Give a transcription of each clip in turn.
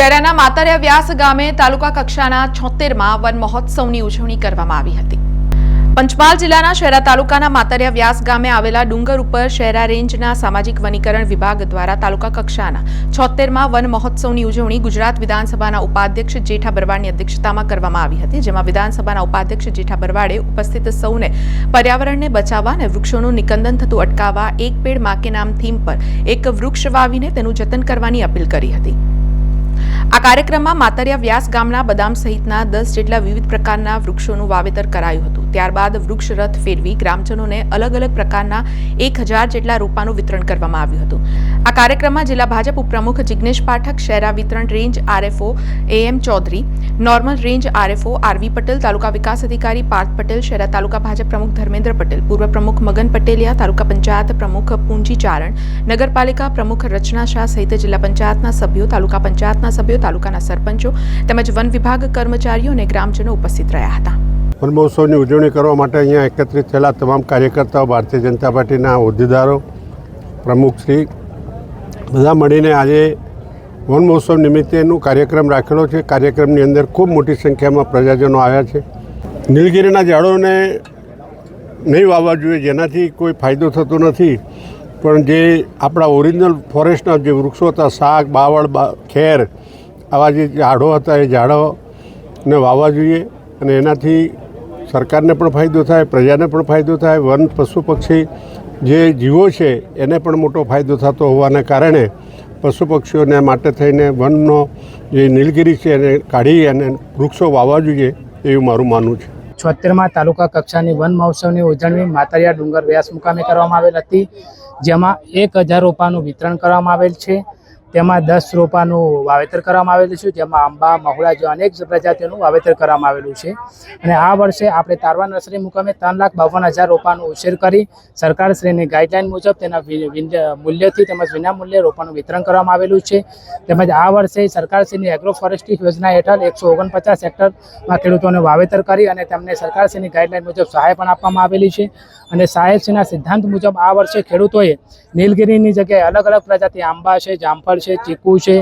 શહેરના માતરિયા વ્યાસ ગામે તાલુકા કક્ષાના છોતેરમાં વન મહોત્સવની ઉજવણી કરવામાં આવી હતી. પંચમહાલ જિલ્લાના શહેરા તાલુકાના માતરિયા વ્યાસ ગામે આવેલા ડુંગર ઉપર શહેરા રેન્જના સામાજિક વનીકરણ વિભાગ દ્વારા તાલુકા કક્ષાના છોતેરમાં વન મહોત્સવની ઉજવણી ગુજરાત વિધાનસભાના ઉપાધ્યક્ષ જેઠા બરવાડની અધ્યક્ષતામાં કરવામાં આવી હતી, જેમાં વિધાનસભાના ઉપાધ્યક્ષ જેઠા બરવાડે ઉપસ્થિત સૌને પર્યાવરણને બચાવવા અને વૃક્ષોનું નિકંદન થતું અટકાવવા, એક પેડ માકે નામ થીમ પર એક વૃક્ષ વાવીને તેનું જતન કરવાની અપીલ કરી હતી. આ કાર્યક્રમમાં માતરિયા વ્યાસ ગામના બદામ સહિતના દસ જેટલા વિવિધ પ્રકારના વૃક્ષોનું વાવેતર કરાયું હતું. ત્યારબાદ વૃક્ષ રથ ફેરવી ગ્રામજનોને અલગ અલગ પ્રકારના એક હજાર જેટલા રોપાનું વિતરણ કરવામાં આવ્યું હતું. આ કાર્યક્રમમાં જિલ્લા ભાજપ ઉપપ્રમુખ જિગ્નેશ પાઠક, શહેરા વિતરણ range RFO AM Chaudhary, normal range RFO RV Patel, તાલુકા વિકાસ અધિકારી પાર્થ પટેલ, શહેરા તાલુકા ભાજપ પ્રમુખ ધર્મેન્દ્ર પટેલ, પૂર્વ પ્રમુખ મગન પટેલિયા, તાલુકા પંચાયત પ્રમુખ પૂંજી ચારણ, નગરપાલિકા પ્રમુખ રચના શાહ સહિત જિલ્લા પંચાયતના સભ્યો, તાલુકા પંચાયતના સભ્યો, તાલુકાના સરપંચો તેમજ વન વિભાગ કર્મચારીઓ અને ગ્રામજનો ઉપસ્થિત રહ્યા હતા. વન મહોત્સવની ઉજવણી કરવા માટે અહીંયા એકત્રિત થયેલા તમામ કાર્યકર્તાઓ, ભારતીય જનતા પાર્ટીના હોદ્દેદારો પ્રમુખશ્રી બધા મળીને આજે વન મહોત્સવ નિમિત્તેનું કાર્યક્રમ રાખેલો છે. કાર્યક્રમની અંદર ખૂબ મોટી સંખ્યામાં પ્રજાજનો આવ્યા છે. નીલગિરીના ઝાડોને નહીં વાવવા જોઈએ, જેનાથી કોઈ ફાયદો થતો નથી. પણ જે આપણા ઓરિજિનલ ફોરેસ્ટના જે વૃક્ષો હતા, શાક, બાવળ ખેર, આવા જે ઝાડો હતા એ ઝાડોને વાવવા જોઈએ અને એનાથી સરકારને પણ ફાયદો થાય, પ્રજાને પણ ફાયદો થાય, વન પશુ પક્ષી જે જીવો છે એને પણ મોટો ફાયદો થતો હોવાને કારણે પશુ પક્ષીઓને માટે થઈને વનનો જે નીલગિરી છે એને કાઢી અને વૃક્ષો વાવવા જોઈએ એવું મારું માનવું છે. છોતેરમાં તાલુકા કક્ષાની વન મહોત્સવની ઉજવણી માતરિયા ડુંગર વ્યાસ મુકામે કરવામાં આવેલ હતી, જેમાં એક હજાર રોપાનું વિતરણ કરવામાં આવેલ છે. તેમાં દસ રોપાનું વાવેતર કરવામાં આવેલું છે. જેમાં આંબા મહુડા જેવા અનેક પ્રજાતિઓનું વાવેતર કરવામાં આવેલું છે. અને આ વર્ષે આપણે તારવા નર્સરી મુકામે ત્રણ લાખ બાવન હજાર રોપાનું ઉછેર કરી સરકારશ્રીની ગાઈડલાઈન મુજબ તેના મૂલ્યથી તેમજ વિના મૂલ્યે રોપાનું વિતરણ કરવામાં આવેલું છે. તેમજ આ વર્ષે સરકારશ્રીની એગ્રો ફોરેસ્ટ્રી યોજના હેઠળ એકસો ઓગણપચાસ હેક્ટરમાં ખેડૂતોને વાવેતર કરી અને તેમને સરકારશ્રીની ગાઈડલાઈન મુજબ સહાય પણ આપવામાં આવેલી છે. અને સાહેબશ્રીના સિદ્ધાંત મુજબ આ વર્ષે ખેડૂતોએ નીલગિરીની જગ્યાએ અલગ અલગ પ્રજાતિ આંબા છે, જામફળ છે, ચીકુ છે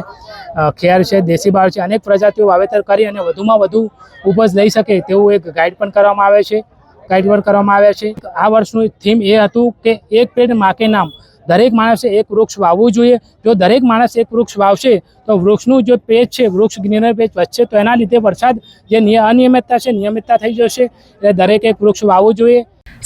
ખેર છે, દેશી બાળ છે, અનેક પ્રજાતિઓ વાવેતર કરી અને વધુમાં વધુ ઉપજ લઈ શકે તેવું એક ગાઈડ પણ કરવામાં આવે છે ગાઈડ પણ કરવામાં આવે છે. આ વર્ષનું થીમ એ હતું કે એક પેટ માકે નામ. દરેક માણસે એક વૃક્ષ વાવવું જોઈએ. જો દરેક માણસ એક વૃક્ષ વાવશે, તો વૃક્ષનું જે પેજ છે, વૃક્ષ ગ્રીનર પેજ વધશે, તો એના લીધે વરસાદ જે અનિયમિતતા છે, નિયમિતતા થઈ જશે. એટલે દરેકે એક વૃક્ષ વાવવું જોઈએ.